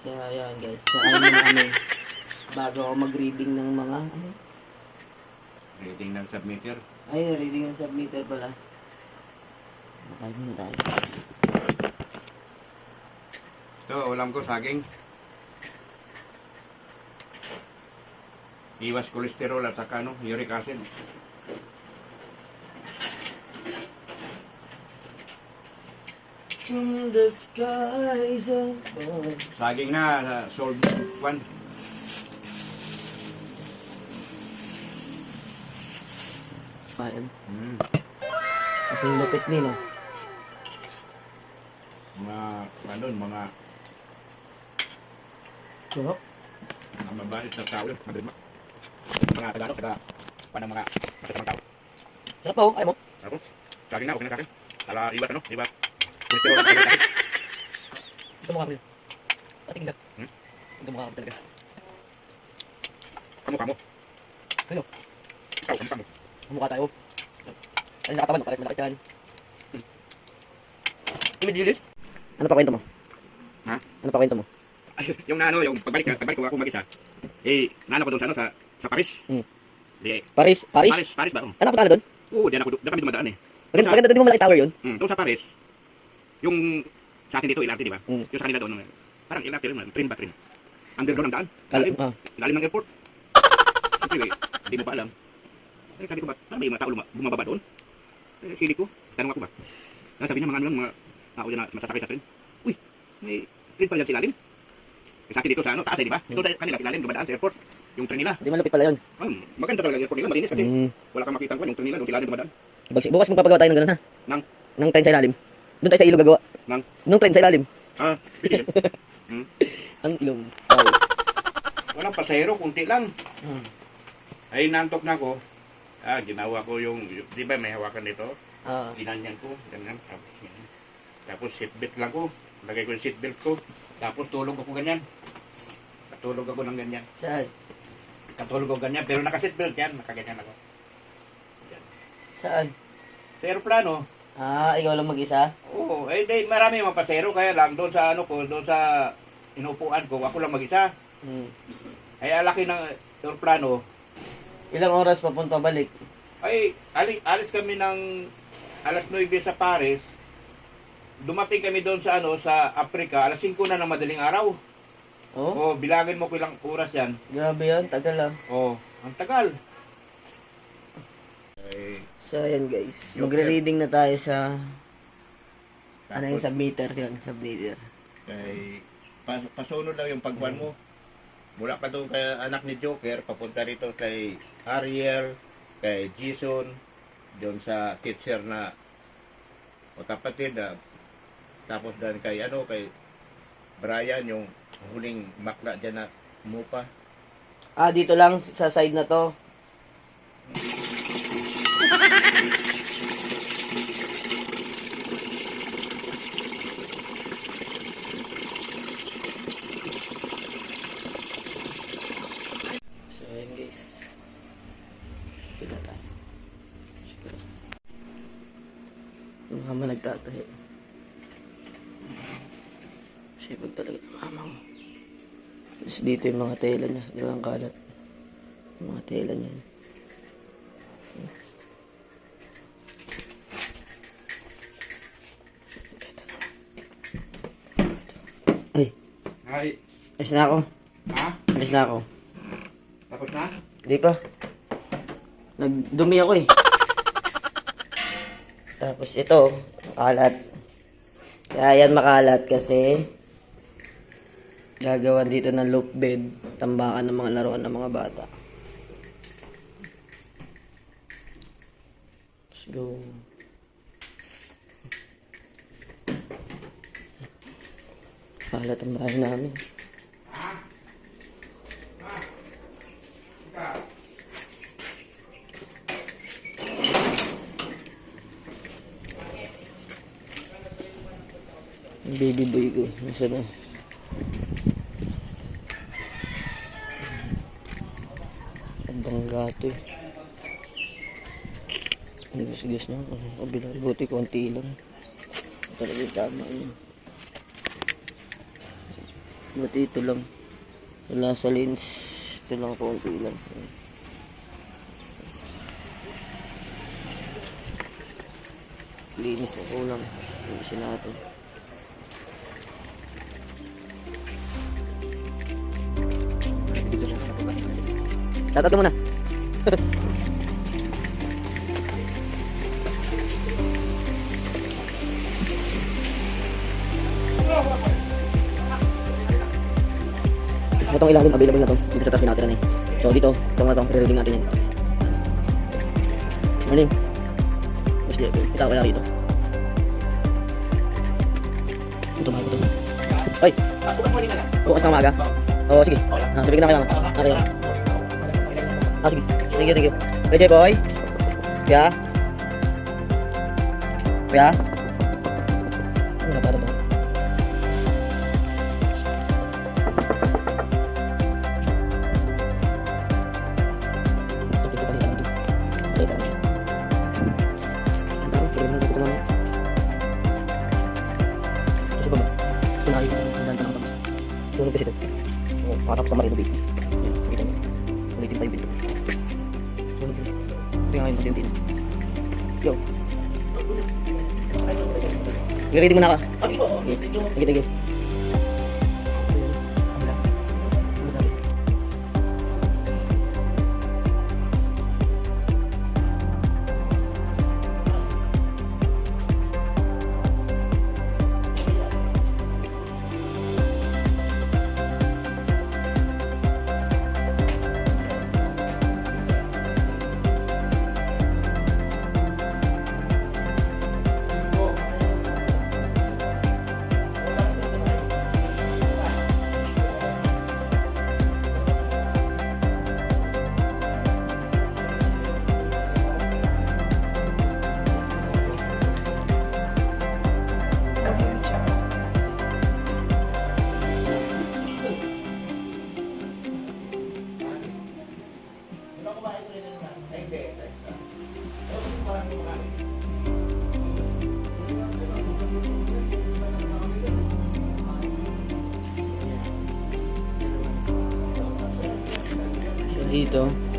So, ayan guys. Nakain muna kami. Bago ako mag-reading ng mga, ano? Rating ng submitter. Ay, reading ng submitter pala. Nakain muna tayo. Ito, ulam ko, saging. Iwas kolesterol at saka ano, uric acid. From the skies above. Saging na, uh, sold one. Ayun. Mm. Kasi lupit ni, no? Mga, ano, mga, Sarap. mga mabait na tao yun. Madrid ma. Mga Tagalog, taga, panang mga masasamang tao. Sarap po, ayaw mo. Ako, saging na, okay na sa akin. Ala, iwas ano, iwas. Ito mukha ko yun. Patingin ka. Hmm? Ito mukha ko talaga. Kamukha mo. Ano? Ikaw, kamukha mo. Mukha tayo. Ano nakataban? Pares malaki yan. Timid Julius? Ano pa kwento mo? Ha? Ano pa kwento mo? Ay, yung na ano, yung pagbalik, pagbalik ko ako mag-isa, eh, naano ko doon sa ano, sa, sa Paris. Hmm. Di, Paris? Paris? Paris, Paris ba? Ano pa doon? Oo, diyan ako, diyan kami dumadaan eh. Maganda, Sa- maganda din mo malaki tower yun. Mm, doon sa Paris, yung sa atin dito, ilarte, di ba? Mm. Yung sa kanila doon, parang ilarte rin, train ba, train? Underground ang daan, lalim, ah. lalim ng airport. Siyempre, hindi mo pa alam. Eh, sabi ko ba, parang may mga tao bumababa doon. Eh, sili ko, tanong ako ba? Ah, sabi niya, mga ano mga tao dyan na masasakay sa train. Uy, may train pala dyan sa ilalim. Eh, sa atin dito sa ano, taas eh, di ba? Doon sa kanila, sa ilalim, dumadaan sa airport. Yung train nila. Hindi malupit pala yun. Ay, maganda talaga yung airport nila, malinis kasi. Mm. Wala kang makita ko, yung train nila, doon sa ilalim dumadaan. Bukas, magpapagawa tayo ng ganun ha. Nang, Ng train sa ilalim. Doon tayo sa ilog gagawa. nang, Nung train sa ilalim. ah, bitin. hmm. Ang ilong. Wow. Walang pasahero, kunti lang. Hmm. Ay, nantok na ako. Ah, ginawa ko yung, di ba may hawakan dito? Ah. Ginanyan ko, ganyan. Tapos, ganyan. Tapos seatbelt lang ko. Lagay ko yung seatbelt ko. Tapos tulog ako ganyan. Katulog ako ng ganyan. Saan? Katulog ako ganyan. Pero naka-seatbelt yan. Nakaganyan ako. Yan. Saan? Sa aeroplano, Ah, ikaw lang mag-isa? oo. Eh, di, marami mga pasahero. Kaya lang, doon sa ano ko, doon sa inupuan ko, ako lang mag-isa. Hmm. Ay, alaki ng aeroplano. Ilang oras papunta balik? Ay, alis, alis kami ng alas 9 sa Paris. Dumating kami doon sa ano sa Africa, alas 5 na ng madaling araw. Oh? Oh, bilangin mo kung ilang oras 'yan. Grabe yan, tagal ah. Oh, ang tagal. So, ayan guys. Magre-reading na tayo sa... Ano yung submeter yun? Submeter. kay pas, pasunod lang yung pagwan mo. Mula ka doon kay anak ni Joker, papunta rito kay Ariel, kay Jason, doon sa teacher na o kapatid na tapos dan kay ano kay Brian yung huling makla dyan na mupa. Ah, dito lang sa side na to. So, ayan guys. Pila tayo. Yung mama nagtatahi. Sipag talaga ng mama ko. Tapos dito yung mga tela niya. Di ba ang kalat? Yung mga tela niya. Ay, Ay, alis na ako. ha? Alis na ako. Tapos na? Di pa. Nagdumi ako eh. Tapos ito, kalat. Kaya yan makalat kasi gagawan dito ng loop bed, tambakan ng mga laruan ng mga bata. Let's go. Kalat ang bahay namin. Yung baby boy ko. Nasa na? Abang gato eh. Ang gas-gas na ako. Kabila. Buti konti lang. Talaga tama niya. Buti ito lang. Wala sa lens. Ito lang konti lang. Linis na kulang. Linisin natin. Ka muna. Itong ilalim available na to. Dito sa taas pinakatira na eh. So dito, itong mga to, re-reading natin yan. Morning. Mas di, isa ko kaya rito. Ito mahal ko to. Ay! Bukas ng umaga? Oo, sige. Ah, sabihin na kay mama. Kayo. Ah, sige. Thank you, thank you. Pwede, boy? Kuya? Kuya? Ano na para to? Ito, ito, ito, ito. Ito, ito. Ang dami, kailangan ko ito mamaya. Ito sa baba. Ito na kayo. Ang dami ng tama. Sunog kasi ito. So, makatapos na ma-renovate. Yan, yung pinto. Sunog yun. Ito yung ngayon, unti-unti na. Yo. I-ready mo na ka. Okay. Sige, sige. Dito,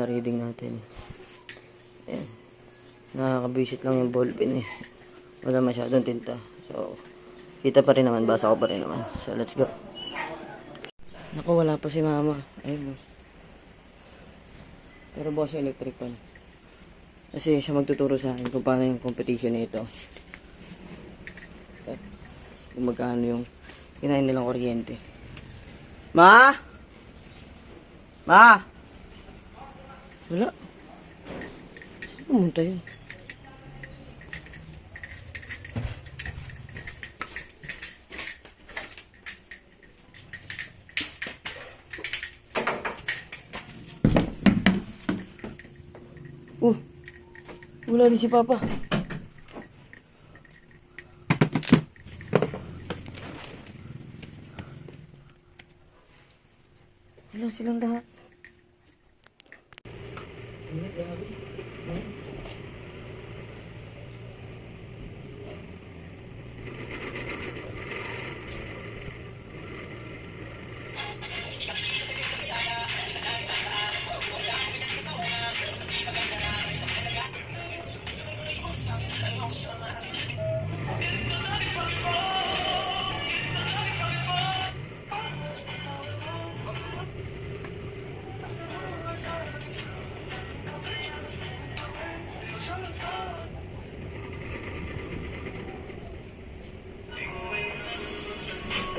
mga na-reading natin. Ayan. Nakakabisit lang yung ballpen eh. Wala masyadong tinta. So, kita pa rin naman. Basa ko pa rin naman. So, let's go. Naku, wala pa si mama. Ayun. oh. Pero boss electric pan. Kasi siya magtuturo sa akin kung paano yung competition nito. At kung magkano yung kinain nilang kuryente. Ma! Ma! Wala. Saan pumunta yun? Uh, wala din si Papa. Wala silang lahat.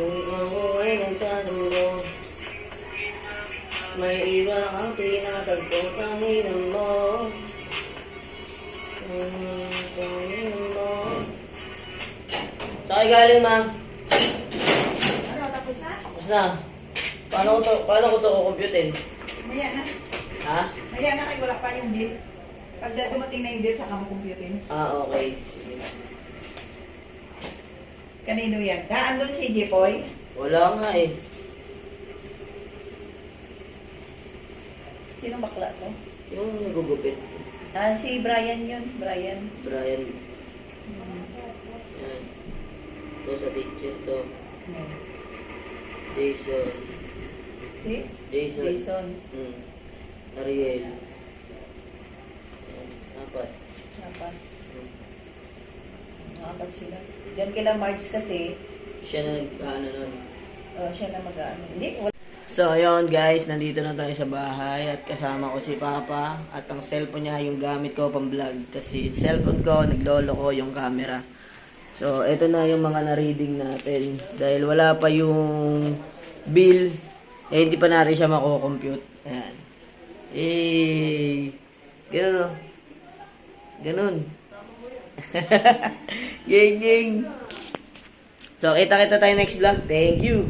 Kung ako ay nagtatango May iba ang tinatagpong tanginan mo Hmm, Tanginan mo Saan galing, ma'am? Ano, tapos na? Tapos na. Paano ko to, paano ko to kukumputin? Maya na. Ha? Maya na kayo, wala pa yung bill. Pag dumating na yung bill, saka mo computing. Ah, okay. Kanino yan? Ah, andun si Jipoy. Wala nga eh. Sino bakla to? Yung nagugupit. Ah, si Brian yun. Brian. Brian. Yan. Ito sa teacher to. Hmm. Jason. Si? Jason. Jason. Hmm. Ariel. Apat. Apat. Apat sila. Diyan kila Marge kasi, Siya na nag-ano nun. uh, siya na mag-ano. Hindi, wala. So, ayun guys, nandito na tayo sa bahay at kasama ko si Papa at ang cellphone niya yung gamit ko pang vlog kasi cellphone ko, naglolo ko yung camera. So, ito na yung mga na-reading natin dahil wala pa yung bill, eh hindi pa natin siya mako-compute. Ayan. Eh, ganun o. Ganun. gang, gang. So, kita-kita tayo next vlog. Thank you.